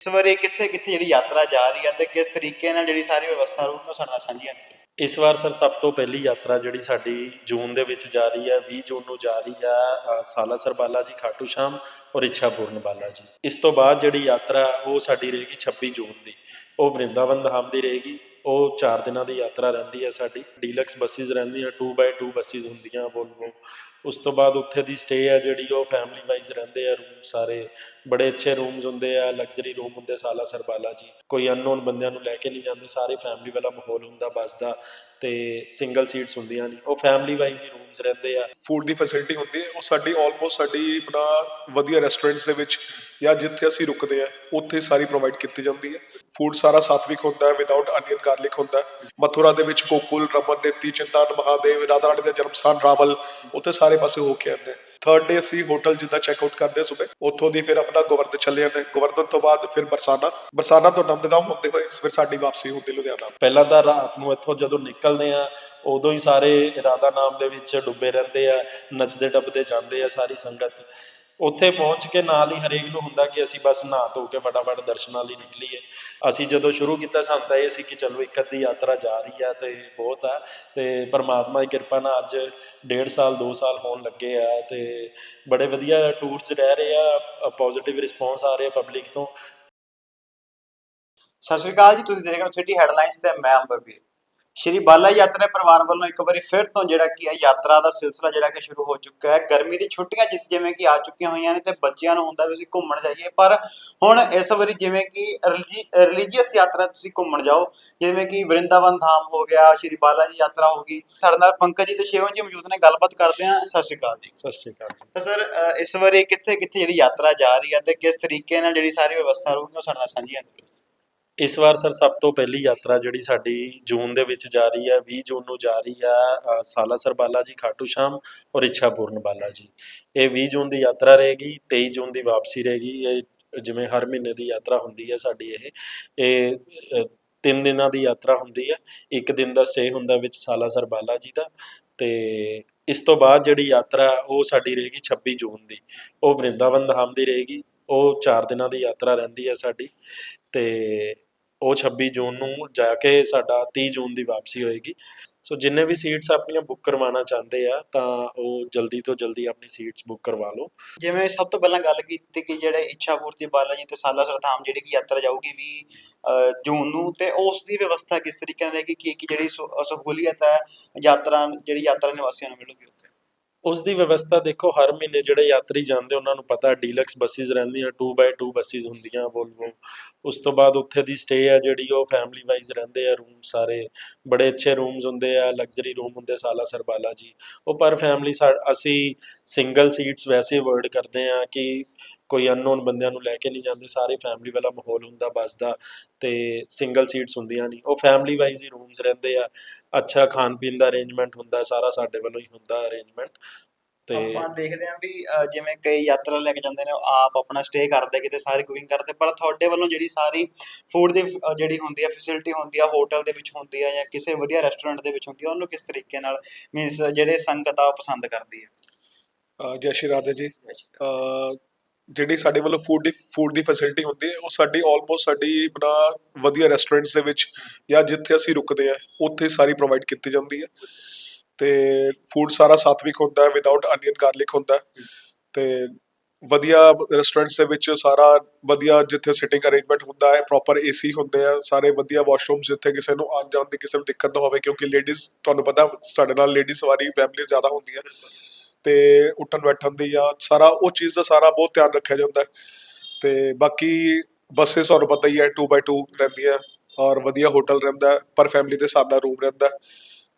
ਇਸ ਵਾਰੀ ਕਿੱਥੇ ਕਿੱਥੇ ਜਿਹੜੀ ਯਾਤਰਾ ਜਾ ਰਹੀ ਹੈ ਤੇ ਕਿਸ ਤਰੀਕੇ ਨਾਲ ਜਿਹੜੀ ਸਾਰੀ ਵਿਵਸਥਾ ਰਹੂਗੀ ਸਾਡੇ ਨਾਲ ਸਾਂਝੀਆਂ ਕਰੋ। ਇਸ ਵਾਰ ਸਰ ਸਭ ਤੋਂ ਪਹਿਲੀ ਯਾਤਰਾ ਜਿਹੜੀ ਸਾਡੀ ਜੂਨ ਦੇ ਵਿੱਚ ਜਾ ਰਹੀ ਹੈ 20 ਜੂਨ ਨੂੰ ਜਾ ਰਹੀ ਹੈ ਸਾਲਾਸਰ ਬਾਲਾ ਜੀ ਖਾਟੂ ਸ਼ਾਮ ਔਰ ਇੱਛਾਪੂਰਨ ਬਾਲਾ ਜੀ। ਇਸ ਤੋਂ ਬਾਅਦ ਜਿਹੜੀ ਯਾਤਰਾ ਉਹ ਸਾਡੀ ਰਹੇਗੀ 26 ਜੂਨ ਦੀ। ਉਹ ਵਰਿੰਦਾਵਨ ਧਾਮ ਦੀ ਰਹੇਗੀ। ਉਹ 4 ਦਿਨਾਂ ਦੀ ਯਾਤਰਾ ਰਹਿੰਦੀ ਹੈ ਸਾਡੀ। ਡੀਲਕਸ ਬੱਸਿਸ ਰਹਿੰਦੀਆਂ 2x2 ਬੱਸਿਸ ਹੁੰਦੀਆਂ, ਵੋਲਵੋ। ਉਸ ਤੋਂ ਬਾਅਦ ਉੱਥੇ ਦੀ ਸਟੇ ਹੈ ਜਿਹੜੀ ਉਹ ਫੈਮਿਲੀ ਵਾਈਜ਼ ਰਹਿੰਦੇ ਆ ਰੂਮ ਸਾਰੇ। ਬੜੇ ਅੱਛੇ ਰੂਮਸ ਹੁੰਦੇ ਆ ਲਗਜ਼ਰੀ ਰੂਮ ਹੁੰਦੇ ਸਾਲਾਸਰ ਬਾਲਾ ਜੀ। ਕੋਈ ਅਨਨੋਨ ਬੰਦਿਆਂ ਨੂੰ ਲੈ ਕੇ ਨਹੀਂ ਜਾਂਦੇ, ਸਾਰੇ ਫੈਮਿਲੀ ਵਾਲਾ ਮਾਹੌਲ ਹੁੰਦਾ ਬੱਸ ਦਾ ਤੇ ਸਿੰਗਲ ਸੀਟਸ ਹੁੰਦੀਆਂ ਨੇ। ਉਹ ਫੈਮਿਲੀ ਵਾਈਜ਼ ਹੀ ਰੂਮਸ ਰਹਿੰਦੇ ਆ। ਫੂਡ ਦੀ ਫੈਸਿਲਿਟੀ ਹੁੰਦੀ ਹੈ। ਉਹ ਸਾਡੀ ਆਲਮੋਸਟ ਸਾਡੀ ਆਪਣਾ ਵਧੀਆ ਰੈਸਟੋਰੈਂਟਸ ਦੇ ਵਿੱਚ ਜਾਂ ਜਿੱਥੇ ਅਸੀਂ ਰੁਕਦੇ ਆ ਉੱਥੇ ਸਾਰੀ ਪ੍ਰੋਵਾਈਡ ਕੀਤੀ ਜਾਂਦੀ ਹੈ। ਫੂਡ ਸਾਰਾ ਸਾਤਵਿਕ ਹੁੰਦਾ ਹੈ ਵਿਦਆਊਟ ਅਨੀਅਨ ਗਾਰਲਿਕ ਹੁੰਦਾ ਹੈ। ਮਥੁਰਾ ਦੇ ਵਿੱਚ ਕੋਕੁਲ ਰਮਨ ਨੇਤੀ, ਚਿੰਤਾਨ ਮਹਾਦੇਵ, ਰਾਧਾ ਰਾਣੀ ਦਾ ਜਨਮ ਸਥਾਨ, ਰਾਵਲ, ਉੱਥੇ ਸਾਰੇ ਪਾਸੇ ਹੋ ਕੇ ਆਉਂਦੇ ਥਰਡ ਡੇ ਅਸੀਂ ਹੋਟਲ ਜਿੱਦਾਂ ਚੈੱਕ ਆਊਟ ਕਰਦੇ ਸਵੇਰ, ਉੱਥੋਂ ਦੀ ਫਿਰ ਆਪਣਾ ਗੋਵਰਧਨ ਚੱਲੇ ਜਾਂਦੇ ਗੋਵਰਧਨ ਤੋਂ ਬਾਅਦ ਫਿਰ ਬਰਸਾਨਾ। ਬਰਸਾਨਾ ਤੋਂ ਨੰਦਗਾਂਵ ਹੁੰਦੇ ਹੋਏ ਫਿਰ ਸਾਡੀ ਵਾਪਸੀ ਹੁੰਦੀ ਲੁਧਿਆਣਾ। ਪਹਿਲਾਂ ਤਾਂ ਰਾਤ ਨੂੰ ਇੱਥੋਂ ਜਦੋਂ ਨਿਕਲਦੇ ਆ, ਉਦੋਂ ਹੀ ਸਾਰੇ ਰਾਧਾ ਨਾਮ ਦੇ ਵਿੱਚ ਡੁੱਬੇ ਰਹਿੰਦੇ ਆ, ਨੱਚਦੇ ਟੱਪਦੇ ਜਾਂਦੇ ਆ ਸਾਰੀ ਸੰਗਤ। ਉੱਥੇ ਪਹੁੰਚ ਕੇ ਨਾਲ ਹੀ ਹਰੇਕ ਨੂੰ ਹੁੰਦਾ ਕਿ ਅਸੀਂ ਬਸ ਨਹਾ ਧੋ ਕੇ ਫਟਾਫਟ ਦਰਸ਼ਨਾਂ ਲਈ ਨਿਕਲੀਏ। ਅਸੀਂ ਜਦੋਂ ਸ਼ੁਰੂ ਕੀਤਾ ਸਾਨੂੰ ਤਾਂ ਇਹ ਸੀ ਕਿ ਚਲੋ ਇੱਕ ਅੱਧੀ ਯਾਤਰਾ ਜਾ ਰਹੀ ਆ ਤੇ ਬਹੁਤ ਆ ਤੇ ਪਰਮਾਤਮਾ ਦੀ ਕਿਰਪਾ ਨਾਲ ਅੱਜ ਡੇਢ ਸਾਲ 2 ਸਾਲ ਹੋਣ ਲੱਗੇ ਆ ਤੇ ਬੜੇ ਵਧੀਆ ਟੂਰਸ ਰਹਿ ਰਹੇ ਆ ਪੋਜ਼ਿਟਿਵ ਰਿਸਪੌਂਸ ਆ ਰਿਹਾ ਪਬਲਿਕ ਤੋਂ। ਸਤਿ ਸ਼੍ਰੀ ਅਕਾਲ ਜੀ, ਤੁਸੀਂ ਦੇਖ ਰਹੇ ਹੋ ਸਿਟੀ ਹੈਡਲਾਈਨਸ ਤੇ ਮੈਂ ਅੰਬਰਵੀਰ। ਸ਼੍ਰੀ ਬਾਲਾ ਯਾਤਰਾ ਪਰਿਵਾਰ ਵੱਲੋਂ ਇੱਕ ਵਾਰੀ ਫਿਰ ਤੋਂ ਜਿਹੜਾ ਕੀ ਹੈ ਯਾਤਰਾ ਦਾ ਸਿਲਸਿਲਾ ਜਿਹੜਾ ਕਿ ਸ਼ੁਰੂ ਹੋ ਚੁੱਕਾ ਹੈ। ਗਰਮੀ ਦੀ ਛੁੱਟੀਆਂ ਜਿਵੇਂ ਕਿ ਆ ਚੁੱਕੀਆਂ ਹੋਈਆਂ ਨੇ ਤੇ ਬੱਚਿਆਂ ਨੂੰ ਹੁੰਦਾ ਵੀ ਅਸੀਂ ਘੁੰਮਣ ਜਾਈਏ। ਪਰ ਹੁਣ ਇਸ ਵਾਰੀ ਜਿਵੇਂ ਕਿ ਰਿਲੀਜੀਅਸ ਯਾਤਰਾ ਤੁਸੀਂ ਘੁੰਮਣ ਜਾਓ ਜਿਵੇਂ ਕਿ ਵਰਿੰਦਾਵਨ ਧਾਮ ਹੋ ਗਿਆ ਸ਼੍ਰੀ ਬਾਲਾ ਜੀ ਯਾਤਰਾ ਹੋ ਗਈ। ਸਾਡੇ ਨਾਲ ਪੰਕਜ ਜੀ ਤੇ ਸ਼ਿਵਮ ਜੀ ਮੌਜੂਦ ਨੇ ਗੱਲਬਾਤ ਕਰਦੇ ਹਾਂ। ਸਤਿ ਸ਼੍ਰੀ ਅਕਾਲ ਜੀ। ਸਤਿ ਸ਼੍ਰੀ ਅਕਾਲ ਤਾਂ ਸਰ ਇਸ ਵਾਰੀ ਕਿੱਥੇ ਕਿੱਥੇ ਜਿਹੜੀ ਯਾਤਰਾ ਜਾ ਰਹੀ ਹੈ ਤੇ ਕਿਸ ਤਰੀਕੇ ਨਾਲ ਜਿਹੜੀ ਸਾਰੀ ਵਿਵਸਥਾ ਰਹੂਗੀ ਉਹ ਸਾਡੇ ਨਾਲ ਸਾਂਝੀਆਂ ਕਰੋ। ਇਸ ਵਾਰ ਸਰ ਸਭ ਤੋਂ ਪਹਿਲੀ ਯਾਤਰਾ ਜਿਹੜੀ ਸਾਡੀ ਜੂਨ ਦੇ ਵਿੱਚ ਜਾ ਰਹੀ ਹੈ 20 ਜੂਨ ਨੂੰ ਜਾ ਰਹੀ ਹੈ ਅ, ਸਾਲਾਸਰ ਬਾਲਾ ਜੀ ਖਾਟੂ ਸ਼ਾਮ ਔਰ ਇੱਛਾਪੂਰਨ ਬਾਲਾ ਜੀ। ਇਹ 20 ਜੂਨ ਦੀ ਯਾਤਰਾ ਰਹੇਗੀ 23 ਜੂਨ ਦੀ ਵਾਪਸੀ ਰਹੇਗੀ। ਇਹ ਜਿਵੇਂ ਹਰ ਮਹੀਨੇ ਦੀ ਯਾਤਰਾ ਹੁੰਦੀ ਹੈ ਸਾਡੀ ਇਹ। ਇਹ ਤਿੰਨ ਦਿਨਾਂ ਦੀ ਯਾਤਰਾ ਹੁੰਦੀ ਹੈ। ਇੱਕ ਦਿਨ ਦਾ ਸਟੇ ਹੁੰਦਾ ਵਿੱਚ ਸਾਲਾਸਰ ਬਾਲਾ ਜੀ ਦਾ। ਤੇ ਇਸ ਤੋਂ ਬਾਅਦ ਜਿਹੜੀ ਯਾਤਰਾ ਉਹ ਸਾਡੀ ਰਹੇਗੀ 26 ਜੂਨ ਦੀ। ਉਹ ਵਰਿੰਦਾਵਨ ਧਾਮ ਦੀ ਰਹੇਗੀ। ਉਹ 4 ਦਿਨਾਂ ਦੀ ਯਾਤਰਾ ਰਹਿੰਦੀ ਹੈ ਸਾਡੀ ਤੇ ਉਹ 26 ਜੂਨ ਨੂੰ ਜਾ ਕੇ ਸਾਡਾ 30 ਜੂਨ ਦੀ ਵਾਪਸੀ ਹੋਏਗੀ। ਸੋ ਜਿੰਨੇ ਵੀ ਸੀਟਸ ਆਪਣੀਆਂ ਬੁੱਕ ਕਰਵਾਉਣਾ ਚਾਹੁੰਦੇ ਆ, ਤਾਂ ਉਹ ਜਲਦੀ ਤੋਂ ਜਲਦੀ ਆਪਣੀ ਸੀਟਸ ਬੁੱਕ ਕਰਵਾ ਲਓ। ਜਿਵੇਂ ਸਭ ਤੋਂ ਪਹਿਲਾਂ ਗੱਲ ਕੀਤੀ ਕਿ ਜਿਹੜੇ ਇੱਛਾਪੂਰਤੀ ਬਾਲਾ ਜੀ ਤੇ ਸਾਲਾਸਰ ਧਾਮ ਜਿਹੜੀ ਕਿ ਯਾਤਰਾ ਜਾਊਗੀ ਵੀ ਜੂਨ ਨੂੰ, ਤੇ ਉਸ ਦੀ ਵਿਵਸਥਾ ਕਿਸ ਤਰੀਕੇ ਨਾਲ ਰਹੇਗੀ ਕਿ ਕੀ ਜਿਹੜੀ ਸਹੂ- ਸਹੂਲੀਅਤ ਹੈ, ਯਾਤਰਾ, ਜਿਹੜੀ ਯਾਤਰਾ ਨਿਵਾਸੀਆਂ ਨੂੰ ਮਿਲੂਗੀ ਉੱਥੇ? ਉਸ ਦੀ ਵਿਵਸਥਾ ਦੇਖੋ, ਹਰ ਮਹੀਨੇ ਜਿਹੜੇ ਯਾਤਰੀ ਜਾਂਦੇ, ਉਹਨਾਂ ਨੂੰ ਪਤਾ ਡੀਲਕਸ ਬੱਸਿਸ ਰਹਿੰਦੀਆਂ 2x2 ਬੱਸਿਸ ਹੁੰਦੀਆਂ ਵੋਲਵੋ ਉਸ ਤੋਂ ਬਾਅਦ ਉੱਥੇ ਦੀ ਸਟੇ ਹੈ ਜਿਹੜੀ, ਉਹ ਫੈਮਿਲੀ ਵਾਈਜ਼ ਰਹਿੰਦੇ ਆ ਰੂਮ ਸਾਰੇ। ਬੜੇ ਅੱਛੇ ਰੂਮਸ ਹੁੰਦੇ ਆ ਲਗਜ਼ਰੀ ਰੂਮ ਹੁੰਦੇ ਸਾਲਾ ਸਰਬਾਲਾ ਜੀ। ਉਹ ਪਰ ਫੈਮਿਲੀ ਅਸੀਂ ਸਿੰਗਲ ਸੀਟਸ ਵੈਸੇ ਅਵੋਇਡ ਕਰਦੇ ਆ ਕਿ ਕੋਈ ਅਨਨੋਨ ਬੰਦਿਆਂ ਨੂੰ ਲੈ ਕੇ ਨਹੀਂ ਜਾਂਦੇ ਸਾਰੇ ਫੈਮਿਲੀ ਵਾਲਾ ਮਾਹੌਲ ਹੁੰਦਾ ਬੱਸ ਦਾ ਤੇ ਸਿੰਗਲ ਸੀਟਸ ਹੁੰਦੀਆਂ ਨਹੀਂ ਉਹ ਫੈਮਿਲੀ ਵਾਈਜ਼ ਹੀ ਰੂਮਸ ਰਹਿੰਦੇ ਆ। ਅੱਛਾ ਖਾਣ ਪੀਣ ਦਾ ਅਰੇਂਜਮੈਂਟ ਹੁੰਦਾ ਸਾਰਾ ਸਾਡੇ ਵੱਲੋਂ ਹੀ ਹੁੰਦਾ ਅਰੇਂਜਮੈਂਟ ਤੇ ਆਪਾਂ ਦੇਖਦੇ ਹਾਂ ਵੀ ਜਿਵੇਂ ਕਈ ਯਾਤਰਾ ਲੈ ਕੇ ਜਾਂਦੇ ਨੇ ਉਹ ਆਪ ਆਪਣਾ ਸਟੇ ਕਰਦੇ ਕਿਤੇ ਸਾਰੀ ਕੁਕਿੰਗ ਕਰਦੇ ਪਰ ਤੁਹਾਡੇ ਵੱਲੋਂ ਜਿਹੜੀ ਸਾਰੀ ਫੂਡ ਦੀ ਜਿਹੜੀ ਹੁੰਦੀ ਹੈ ਫੈਸਿਲਿਟੀ ਹੁੰਦੀ ਆ ਹੋਟਲ ਦੇ ਵਿੱਚ ਹੁੰਦੀ ਆ ਜਾਂ ਕਿਸੇ ਵਧੀਆ ਰੈਸਟੋਰੈਂਟ ਦੇ ਵਿੱਚ ਹੁੰਦੀ ਆ ਉਹਨੂੰ ਕਿਸ ਤਰੀਕੇ ਨਾਲ ਮੀਨਸ ਜਿਹੜੇ ਸੰਗਤ ਆ ਉਹ ਪਸੰਦ ਕਰਦੀ ਹੈ ਜੈ ਸ਼੍ਰੀ ਰਾਧੇ ਜੀ। ਜਿਹੜੀ ਸਾਡੇ ਵੱਲੋਂ ਫੂਡ ਦੀ ਫੂਡ ਦੀ ਫੈਸਿਲਿਟੀ ਹੁੰਦੀ ਹੈ, ਉਹ ਸਾਡੀ ਆਲਮੋਸਟ ਸਾਡੀ ਆਪਣਾ ਵਧੀਆ ਰੈਸਟੋਰੈਂਟਸ ਦੇ ਵਿੱਚ ਜਾਂ ਜਿੱਥੇ ਅਸੀਂ ਰੁਕਦੇ ਆ ਉੱਥੇ ਸਾਰੀ ਪ੍ਰੋਵਾਈਡ ਕੀਤੀ ਜਾਂਦੀ ਹੈ। ਤੇ ਫੂਡ ਸਾਰਾ ਸਾਤਵਿਕ ਹੁੰਦਾ ਹੈ ਵਿਦਆਊਟ ਅਨੀਅਨ ਗਾਰਲਿਕ ਹੁੰਦਾ ਹੈ। ਤੇ ਵਧੀਆ ਰੈਸਟੋਰੈਂਟਸ ਦੇ ਵਿੱਚ ਸਾਰਾ ਵਧੀਆ ਜਿੱਥੇ ਸਿਟਿੰਗ ਅਰੇਂਜਮੈਂਟ ਹੁੰਦਾ ਹੈ ਪ੍ਰੋਪਰ ਏਸੀ ਹੁੰਦੇ ਆ, ਸਾਰੇ ਵਧੀਆ ਵਾਸ਼ਰੂਮਸ ਜਿੱਥੇ ਕਿਸੇ ਨੂੰ ਆਉਣ ਜਾਣ ਦੀ ਕਿਸੇ ਨੂੰ ਦਿੱਕਤ ਨਾ ਹੋਵੇ, ਕਿਉਂਕਿ ਲੇਡੀਜ਼ ਤੁਹਾਨੂੰ ਪਤਾ ਸਾਡੇ ਨਾਲ ਲੇਡੀਜ਼ ਸਵਾਰੀ ਫੈਮਿਲੀ ਜ਼ਿਆਦਾ ਹੁੰਦੀਆਂ। ਤੇ ਉੱਠਣ ਬੈਠਣ ਦੀ ਜਾਂ ਸਾਰਾ ਉਹ ਚੀਜ਼ ਦਾ ਸਾਰਾ ਬਹੁਤ ਧਿਆਨ ਰੱਖਿਆ ਜਾਂਦਾ ਹੈ। ਤੇ ਬਾਕੀ ਬੱਸੇ ਤੁਹਾਨੂੰ ਪਤਾ ਹੀ ਹੈ 2x2 ਰਹਿੰਦੀਆਂ ਔਰ ਵਧੀਆ ਹੋਟਲ ਰਹਿੰਦਾ ਹੈ, ਪਰ ਫੈਮਿਲੀ ਦੇ ਹਿਸਾਬ ਨਾਲ ਰੂਮ ਰਹਿੰਦਾ ਹੈ।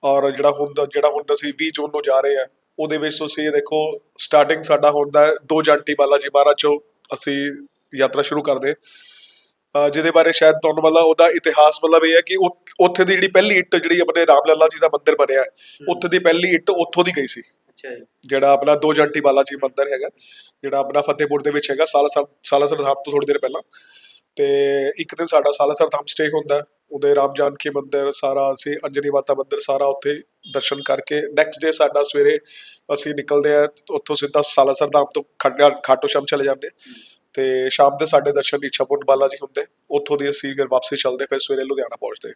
ਔਰ ਜਿਹੜਾ ਹੁਣ ਦਾ- ਜਿਹੜਾ ਹੁਣ ਅਸੀਂ 20 ਜੂਨ ਨੂੰ ਜਾ ਰਹੇ ਆ ਉਹਦੇ ਵਿੱਚ ਤੁਸੀਂ ਦੇਖੋ ਸਟਾਰਟਿੰਗ ਸਾਡਾ ਹੁੰਦਾ ਹੈ ਦੋ ਜੰਟੀ ਬਾਲਾ ਜੀ ਮਹਾਰਾਜ ਚੋਂ ਅਸੀਂ ਯਾਤਰਾ ਸ਼ੁਰੂ ਕਰਦੇ ਜਿਹਦੇ ਬਾਰੇ ਸ਼ਾਇਦ ਤੁਹਾਨੂੰ ਮਤਲਬ ਉਹਦਾ ਇਤਿਹਾਸ ਮਤਲਬ ਇਹ ਹੈ ਕਿ ਉੱਥੇ ਦੀ ਜਿਹੜੀ ਪਹਿਲੀ ਇੱਟ ਜਿਹੜੀ ਆਪਣੇ ਰਾਮ ਲੱਲਾ ਜੀ ਦਾ ਮੰਦਿਰ ਬਣਿਆ ਹੈ, ਉੱਥੇ ਦੀ ਪਹਿਲੀ ਇੱਟ ਉੱਥੋਂ ਦੀ ਗਈ ਸੀ। ਅੱਛਾ ਜੀ। ਜਿਹੜਾ ਆਪਣਾ ਦੋ ਜੰਟੀ ਬਾਲਾ ਜੀ ਮੰਦਿਰ ਹੈਗਾ, ਜਿਹੜਾ ਆਪਣਾ ਫਤਿਹਪੁਰ ਦੇ ਵਿੱਚ ਹੈਗਾ, ਸਾਲਾ ਸਾਲਾਸਰ ਧਾਮ ਤੋਂ ਥੋੜੀ ਦੇਰ ਪਹਿਲਾਂ। ਤੇ ਇੱਕ ਦਿਨ ਸਾਡਾ ਸਾਲਾਸਰ ਧਾਮ ਸਟੇ ਹੁੰਦਾ ਉਹਦੇ ਰਾਮ ਜਾਨਕੀ ਮੰਦਿਰ, ਸਾਰਾ ਅਸੀਂ ਅੰਜਨੀ ਮਾਤਾ ਮੰਦਿਰ, ਸਾਰਾ ਉੱਥੇ ਦਰਸ਼ਨ ਕਰਕੇ ਨੈਕਸਟ ਡੇ ਸਾਡਾ ਸਵੇਰੇ ਅਸੀਂ ਨਿਕਲਦੇ ਆ ਉੱਥੋਂ ਸਿੱਧਾ ਸਾਲਾਸਰ ਧਾਮ ਤੋਂ ਖੱਡਾ ਖਾਟੋ ਸ਼ਾਮ ਚਲੇ ਜਾਂਦੇ ਹਾਂ। ਤੇ ਸ਼ਾਮ ਦੇ ਸਾਡੇ ਦਰਸ਼ਨ ਇੱਛਾਪੁਰ ਬਾਲਾ ਜੀ ਹੁੰਦੇ, ਉੱਥੋਂ ਦੀ ਅਸੀਂ ਫਿਰ ਵਾਪਸੀ ਚੱਲਦੇ, ਫਿਰ ਸਵੇਰੇ ਲੁਧਿਆਣਾ ਪਹੁੰਚਦੇ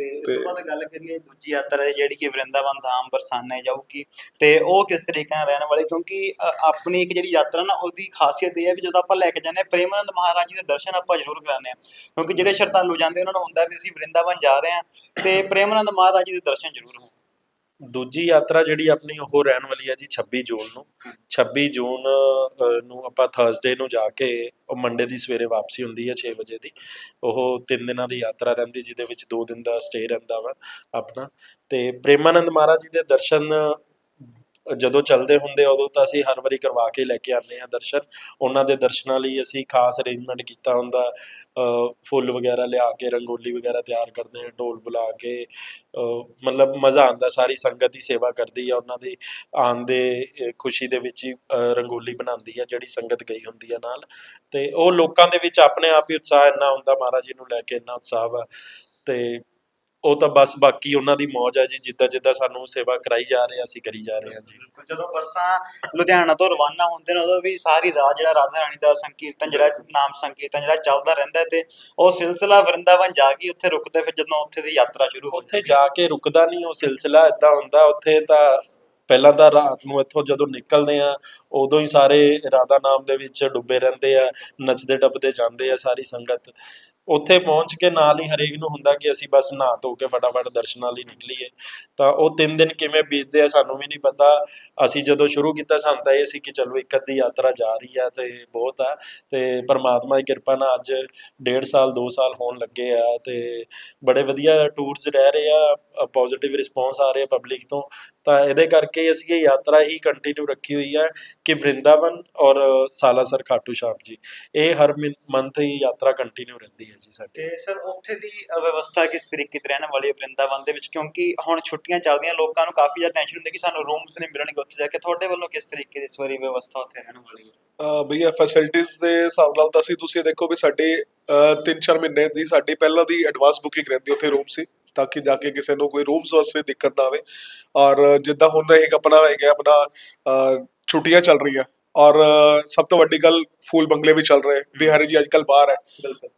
ਤੇ ਇਸ ਤੇ- ਬਾਅਦ ਗੱਲ ਕਰੀਏ ਦੂਜੀ ਯਾਤਰਾ ਦੀ ਜਿਹੜੀ ਕਿ ਵਰਿੰਦਾਵਨ ਧਾਮ ਬਰਸਾਨੇ ਜਾਊਗੀ। ਤੇ ਉਹ ਕਿਸ ਤਰੀਕੇ ਨਾਲ ਰਹਿਣ ਵਾਲੀ ਕਿਉਂਕਿ ਆਪਣੀ ਇੱਕ ਜਿਹੜੀ ਯਾਤਰਾ ਨਾ ਉਹਦੀ ਖਾਸੀਅਤ ਇਹ ਹੈ ਵੀ ਜਦੋਂ ਆਪਾਂ ਲੈ ਕੇ ਜਾਂਦੇ ਹਾਂ ਪ੍ਰੇਮਾਨੰਦ ਮਹਾਰਾਜ ਜੀ ਦੇ ਦਰਸ਼ਨ ਆਪਾਂ ਜ਼ਰੂਰ ਕਰਾਉਂਦੇ ਹਾਂ। ਕਿਉਂਕਿ ਜਿਹੜੇ ਸ਼ਰਧਾਲੂ ਜਾਂਦੇ ਉਹਨਾਂ ਨੂੰ ਹੁੰਦਾ ਵੀ ਅਸੀਂ ਵਰਿੰਦਾਵਨ ਜਾ ਰਹੇ ਹਾਂ ਤੇ ਪ੍ਰੇਮਾਨੰਦ ਮਹਾਰਾਜ ਜੀ ਦੇ ਦਰਸ਼ਨ ਜ਼ਰੂਰ ਹੋਣ। ਦੂਜੀ ਯਾਤਰਾ ਜਿਹੜੀ ਆਪਣੀ ਉਹ ਰਹਿਣ ਵਾਲੀ ਹੈ ਜੀ 26 ਜੂਨ ਨੂੰ। 26 ਜੂਨ ਨੂੰ ਆਪਾਂ ਥਰਸਡੇ ਨੂੰ ਜਾ ਕੇ ਉਹ ਮੰਡੇ ਦੀ ਸਵੇਰੇ ਵਾਪਸੀ ਹੁੰਦੀ ਹੈ 6 ਵਜੇ ਦੀ। ਉਹ 3 ਦਿਨਾਂ ਦੀ ਯਾਤਰਾ ਰਹਿੰਦੀ ਜਿਹਦੇ ਵਿੱਚ 2 ਦਿਨ ਦਾ ਸਟੇ ਰਹਿੰਦਾ ਵਾ ਆਪਣਾ। ਤੇ ਪ੍ਰੇਮਾਨੰਦ ਮਹਾਰਾਜ ਜੀ ਦੇ ਦਰਸ਼ਨ ਜਦੋਂ ਚੱਲਦੇ ਹੁੰਦੇ ਉਦੋਂ ਤਾਂ ਅਸੀਂ ਹਰ ਵਾਰੀ ਕਰਵਾ ਕੇ ਲੈ ਕੇ ਆਉਂਦੇ ਆ ਦਰਸ਼ਨ। ਉਹਨਾਂ ਦੇ ਦਰਸ਼ਨਾਂ ਲਈ ਅਸੀਂ ਖਾਸ ਅਰੇਂਜਮੈਂਟ ਕੀਤਾ ਹੁੰਦਾ। ਫੁੱਲ ਵਗੈਰਾ ਲਿਆ ਕੇ, ਰੰਗੋਲੀ ਵਗੈਰਾ ਤਿਆਰ ਕਰਦੇ ਆ ਢੋਲ ਬੁਲਾ ਕੇ। ਮਤਲਬ ਮਜ਼ਾ ਆਉਂਦਾ, ਸਾਰੀ ਸੰਗਤ ਦੀ ਸੇਵਾ ਕਰਦੀ ਆ। ਉਹਨਾਂ ਦੀ ਆਉਣ ਦੇ ਖੁਸ਼ੀ ਦੇ ਵਿੱਚ ਹੀ ਰੰਗੋਲੀ ਬਣਾਉਂਦੀ ਆ, ਜਿਹੜੀ ਸੰਗਤ ਗਈ ਹੁੰਦੀ ਆ ਨਾਲ। ਤੇ ਉਹ ਲੋਕਾਂ ਦੇ ਵਿੱਚ ਆਪਣੇ ਆਪ ਹੀ ਉਤਸ਼ਾਹ ਇੰਨਾ ਹੁੰਦਾ, ਮਹਾਰਾਜ ਜੀ ਨੂੰ ਲੈ ਕੇ ਇੰਨਾ ਉਤਸ਼ਾਹ ਵਾ। ਤੇ ਉਹ ਤਾਂ ਬਸ ਬਾਕੀ ਉਹਨਾਂ ਦੀ ਮੌਜ ਆ ਜੀ ਜਿੱਦਾਂ ਜਿੱਦਾਂ ਸਾਨੂੰ ਸੇਵਾ ਕਰਾਈ ਜਾ ਰਹੇ ਆ ਅਸੀਂ ਕਰੀ ਜਾ ਰਹੇ ਆ ਜੀ। ਬਿਲਕੁਲ ਜਦੋਂ ਬੱਸਾਂ ਲੁਧਿਆਣਾ ਤੋਂ ਰਵਾਨਾ ਹੁੰਦੇ ਨੇ ਉਦੋਂ ਵੀ ਸਾਰੀ ਰਾਤ ਜਿਹੜਾ ਰਾਧਾ ਰਾਣੀ ਦਾ ਸੰਕੀਰਤਨ ਜਿਹੜਾ ਨਾਮ ਸੰਕੀਰਤਨ ਜਿਹੜਾ ਚੱਲਦਾ ਰਹਿੰਦਾ ਹੈ ਤੇ ਉਹ ਸਿਲਸਿਲਾ ਵਰਿੰਦਾਵਨ ਜਾ ਕੇ ਉੱਥੇ ਰੁਕਦੇ ਫਿਰ ਜਦੋਂ ਉੱਥੇ ਦੀ ਯਾਤਰਾ ਸ਼ੁਰੂ ਹੁੰਦੀ ਉੱਥੇ ਜਾ ਕੇ ਰੁਕਦਾ ਨਹੀਂ ਉਹ ਸਿਲਸਿਲਾ ਇਦਾਂ ਹੁੰਦਾ ਉੱਥੇ ਤਾਂ ਪਹਿਲਾਂ ਤਾਂ ਰਾਤ ਨੂੰ ਇੱਥੋਂ ਜਦੋਂ ਨਿਕਲਦੇ ਆ ਉਦੋਂ ਹੀ ਸਾਰੇ ਰਾਧਾ ਨਾਮ ਦੇ ਵਿੱਚ ਡੁੱਬੇ ਰਹਿੰਦੇ ਆ ਨੱਚਦੇ ਟੱਪਦੇ ਜਾਂਦੇ ਆ ਸਾਰੀ ਸੰਗਤ। ਉੱਥੇ ਪਹੁੰਚ ਕੇ ਨਾਲ ਹੀ ਹਰੇਕ ਨੂੰ ਹੁੰਦਾ ਕਿ ਅਸੀਂ ਬਸ ਨਹਾ ਧੋ ਕੇ ਫਟਾਫਟ ਦਰਸ਼ਨਾਂ ਲਈ ਨਿਕਲੀਏ। ਤਾਂ ਉਹ ਤਿੰਨ ਦਿਨ ਕਿਵੇਂ ਬੀਤਦੇ ਆ ਸਾਨੂੰ ਵੀ ਨਹੀਂ ਪਤਾ। ਅਸੀਂ ਜਦੋਂ ਸ਼ੁਰੂ ਕੀਤਾ ਸਾਨੂੰ ਤਾਂ ਇਹ ਸੀ ਕਿ ਚਲੋ ਇੱਕ ਅੱਧੀ ਯਾਤਰਾ ਜਾ ਰਹੀ ਆ ਤੇ ਬਹੁਤ ਆ। ਤੇ ਪਰਮਾਤਮਾ ਦੀ ਕਿਰਪਾ ਨਾਲ ਅੱਜ ਡੇਢ ਸਾਲ 2 ਸਾਲ ਹੋਣ ਲੱਗੇ ਆ ਤੇ ਬੜੇ ਵਧੀਆ ਟੂਰਸ ਰਹਿ ਰਹੇ ਆ। ਪੋਜ਼ਿਟਿਵ ਰਿਸਪੌਂਸ ਆ ਰਿਹਾ ਪਬਲਿਕ ਤੋਂ। ਤਾਂ ਇਹਦੇ ਕਰਕੇ ਅਸੀਂ ਇਹ ਯਾਤਰਾ ਹੀ ਕੰਟੀਨਿਊ ਰੱਖੀ ਹੋਈ ਹੈ ਕਿ ਵਰਿੰਦਾਵਨ ਔਰ ਸਾਲਾਸਰ ਖਾਟੂ ਸ਼ਾਮ ਜੀ ਇਹ ਹਰ ਮੰਥ ਹੀ ਯਾਤਰਾ ਕੰਟੀਨਿਊ ਰਹਿੰਦੀ ਹੈ ਜੀ ਸਾਡੀ। ਤੇ ਸਰ ਉੱਥੇ ਦੀ ਵਿਵਸਥਾ ਕਿਸ ਤਰੀਕੇ ਦੀ ਰਹਿਣ ਵਾਲੀ ਹੈ ਵਰਿੰਦਾਵਨ ਦੇ ਵਿੱਚ? ਕਿਉਂਕਿ ਹੁਣ ਛੁੱਟੀਆਂ ਚੱਲਦੀਆਂ ਲੋਕਾਂ ਨੂੰ ਕਾਫੀ ਜ਼ਿਆਦਾ ਟੈਨਸ਼ਨ ਹੁੰਦੀ ਕਿ ਸਾਨੂੰ ਰੂਮਸ ਨਹੀਂ ਮਿਲਣਗੇ ਉੱਥੇ ਜਾ ਕੇ। ਤੁਹਾਡੇ ਵੱਲੋਂ ਕਿਸ ਤਰੀਕੇ ਦੀ ਇਸ ਵਾਰੀ ਵਿਵਸਥਾ ਉੱਥੇ ਰਹਿਣ ਵਾਲੀ ਹੈ? ਅਹ ਭਈਆ ਫੈਸਿਲਿਟੀਆਂ ਦੇ ਹਿਸਾਬ ਨਾਲ ਤਾਂ ਅਸੀਂ ਤੁਸੀਂ ਦੇਖੋ ਵੀ ਸਾਡੇ 3-4 ਮਹੀਨੇ ਦੀ ਸਾਡੀ ਪਹਿਲਾਂ ਦੀ ਐਡਵਾਂਸ ਬੁਕਿੰਗ ਰਹਿੰਦੀ ਉੱਥੇ ਰੂਮ ਸੀ। ਤਾਂ ਕਿ ਜਾ ਕੇ ਕਿਸੇ ਨੂੰ ਕੋਈ ਰੂਮਸ ਵਾਸਤੇ ਦਿੱਕਤ ਨਾ ਆਵੇ। ਔਰ ਜਿੱਦਾਂ ਹੁਣ ਇੱਕ ਆਪਣਾ ਹੈਗਾ ਆਪਣਾ ਛੁੱਟੀਆਂ ਚੱਲ ਰਹੀਆਂ। ਔਰ ਸਭ ਤੋਂ ਵੱਡੀ ਗੱਲ ਫੂਲ ਬੰਗਲੇ ਵੀ ਚੱਲ ਰਹੇ ਬਿਹਾਰੀ ਜੀ ਅੱਜਕੱਲ ਬਾਹਰ ਹੈ।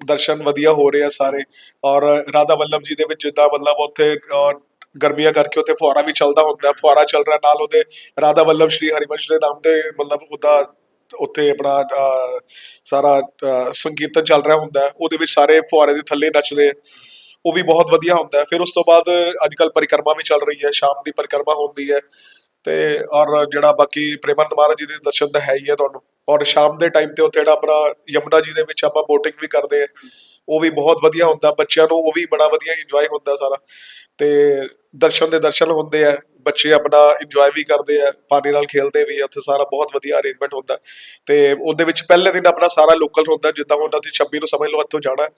ਦਰਸ਼ਨ ਵਧੀਆ ਹੋ ਰਹੇ ਆ ਸਾਰੇ। ਔਰ ਰਾਧਾ ਵੱਲਭ ਜੀ ਦੇ ਵਿੱਚ ਜਿੱਦਾਂ ਮਤਲਬ ਉੱਥੇ ਗਰਮੀਆਂ ਕਰਕੇ ਉੱਥੇ ਫੁਹਾਰਾ ਵੀ ਚੱਲਦਾ ਹੁੰਦਾ ਹੈ, ਫੁਹਾਰਾ ਚੱਲ ਰਿਹਾ ਨਾਲ ਉਹਦੇ ਰਾਧਾ ਵੱਲਭ ਸ਼੍ਰੀ ਹਰਿਵੰਸ਼ ਦੇ ਨਾਮ ਦੇ ਮਤਲਬ ਉਹਦਾ ਉੱਥੇ ਆਪਣਾ ਸਾਰਾ ਸੰਕੀਰਤਨ ਚੱਲ ਰਿਹਾ ਹੁੰਦਾ ਉਹਦੇ ਵਿੱਚ ਸਾਰੇ ਫੁਹਾਰੇ ਦੇ ਥੱਲੇ ਨੱਚਦੇ ਆ। ਉਹ ਵੀ ਬਹੁਤ ਵਧੀਆ ਹੁੰਦਾ ਹੈ। ਫਿਰ ਉਸ ਤੋਂ ਬਾਅਦ ਅੱਜ ਅੱਜਕੱਲ ਪਰਿਕਰਮਾ ਵੀ ਚੱਲ ਰਹੀ ਹੈ। ਸ਼ਾਮ ਦੀ ਪਰਿਕਰਮਾ ਹੁੰਦੀ ਹੈ ਤੇ ਔਰ ਜਿਹੜਾ ਬਾਕੀ ਪ੍ਰੇਮਾਨੰਦ ਮਹਾਰਾਜ ਜੀ ਦੇ ਦਰਸ਼ਨ ਤਾਂ ਹੈ ਹੀ ਹੈ ਤੁਹਾਨੂੰ। ਔਰ ਸ਼ਾਮ ਦੇ ਟਾਈਮ ਤੇ ਉੱਥੇ ਜਿਹੜਾ ਆਪਣਾ ਯਮੁਨਾ ਜੀ ਦੇ ਵਿੱਚ ਆਪਾਂ ਬੋਟਿੰਗ ਵੀ ਕਰਦੇ ਆ ਉਹ ਵੀ ਬਹੁਤ ਵਧੀਆ ਹੁੰਦਾ। ਬੱਚਿਆਂ ਨੂੰ ਉਹ ਵੀ ਬੜਾ ਵਧੀਆ ਇੰਜੋਏ ਹੁੰਦਾ ਸਾਰਾ। ਤੇ ਦਰਸ਼ਨ ਦੇ ਦਰਸ਼ਨ ਹੁੰਦੇ ਆ। ਬੱਚੇ ਆਪਣਾ ਇੰਜੋਏ ਵੀ ਕਰਦੇ ਆ ਪਾਣੀ ਨਾਲ ਖੇਲਦੇ ਵੀ ਆ ਉੱਥੇ ਸਾਰਾ ਬਹੁਤ ਵਧੀਆ ਅਰੇਂਜਮੈਂਟ ਹੁੰਦਾ। ਤੇ ਉਹਦੇ ਵਿੱਚ ਪਹਿਲੇ ਦਿਨ ਆਪਣਾ ਸਾਰਾ ਲੋਕਲ ਹੁੰਦਾ ਜਿੱਦਾਂ ਹੁਣ ਅਸੀਂ 26 ਨੂੰ ਸਮਝ ਲਓ ਇੱਥੋਂ ਜਾਣਾ ਹੈ,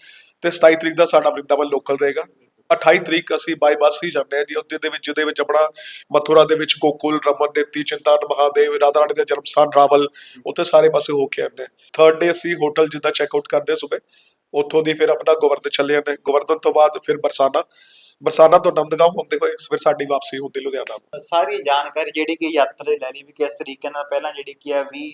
ਤੇ 27 ਤਰੀਕ ਦਾ ਸਾਡਾ ਵਰਿੰਦਾਵਨ ਲੋਕਲ ਰਹੇਗਾ। 28 ਤਰੀਕ ਅਸੀਂ ਬਾਈ ਬੱਸ ਹੀ ਜਾਂਦੇ ਹਾਂ ਜੀ ਉਹਦੇ ਦੇ ਵਿੱਚ ਜਿਹਦੇ ਵਿੱਚ ਆਪਣਾ ਮਥੁਰਾ ਦੇ ਵਿੱਚ ਗੋਕੁਲ ਰਮਨ ਨੇਤੀ ਚਿੰਤਾਨ ਮਹਾਦੇਵ ਰਾਧਾ ਰਾਣੀ ਦਾ ਜਨਮ ਸਥਾਨ ਰਾਵਲ ਉੱਥੇ ਸਾਰੇ ਪਾਸੇ ਹੋ ਕੇ ਆਉਂਦੇ ਥਰਡ ਡੇ ਅਸੀਂ ਹੋਟਲ ਜਿੱਦਾਂ ਚੈੱਕ ਆਊਟ ਕਰਦੇ ਸਵੇਰ ਉੱਥੋਂ ਦੀ ਫਿਰ ਆਪਣਾ ਗੋਵਰਧਨ ਚੱਲੇ ਜਾਂਦੇ ਗੋਵਰਧਨ ਤੋਂ ਬਾਅਦ ਫਿਰ ਬਰਸਾਨਾ ਬਰਸਾਨਾ ਤੋਂ ਨੰਦਗਾਂਵ ਹੁੰਦੇ ਹੋਏ ਫਿਰ ਸਾਡੀ ਵਾਪਸੀ ਹੁੰਦੀ ਲੁਧਿਆਣਾ ਸਾਰੀ ਜਾਣਕਾਰੀ ਜਿਹੜੀ ਕਿ ਯਾਤਰਾ ਦੀ ਲੈਣੀ ਵੀ ਕਿਸ ਤਰੀਕੇ ਨਾਲ ਪਹਿਲਾਂ ਜਿਹੜੀ ਕੀ ਹੈ 20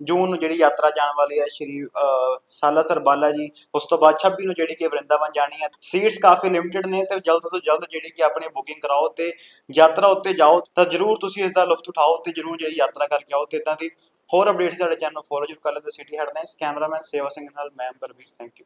ਜੂਨ ਨੂੰ ਜਿਹੜੀ ਯਾਤਰਾ ਜਾਣ ਵਾਲੀ ਹੈ ਸ਼੍ਰੀ ਅਹ, ਸਾਲਾਸਰ ਬਾਲਾ ਜੀ ਉਸ ਤੋਂ ਬਾਅਦ 26 ਨੂੰ ਜਿਹੜੀ ਕਿ ਵਰਿੰਦਾਵਨ ਜਾਣੀ ਹੈ। ਸੀਟਸ ਕਾਫੀ ਲਿਮਟਿਡ ਨੇ ਤੇ ਜਲਦ ਤੋਂ ਜਲਦ ਜਿਹੜੀ ਕਿ ਆਪਣੀ ਬੁਕਿੰਗ ਕਰਾਓ ਤੇ ਯਾਤਰਾ ਉੱਤੇ ਜਾਓ। ਤਾਂ ਜਰੂਰ ਤੁਸੀਂ ਇਸ ਦਾ ਲੁਫਤ ਉਠਾਓ ਤੇ ਜਰੂਰ ਜਿਹੜੀ ਯਾਤਰਾ ਕਰਕੇ ਆਓ ਤੇ ਇਦਾਂ ਦੀ ਹੋਰ ਅਪਡੇਟਸ ਸਾਡੇ ਚੈਨਲ ਨੂੰ ਫੋਲੋ ਜਰੂਰ ਕਰ ਲੈਂਦੇ ਸਿਟੀ ਹੈਡਲਾਈਨਸ ਕੈਮਰਾਮੈਨ ਸੇਵਾ ਸਿੰਘ ਨਾਲ ਮੈਂ ਅੰਬਰਵੀਰ ਥੈਂਕ ਯੂ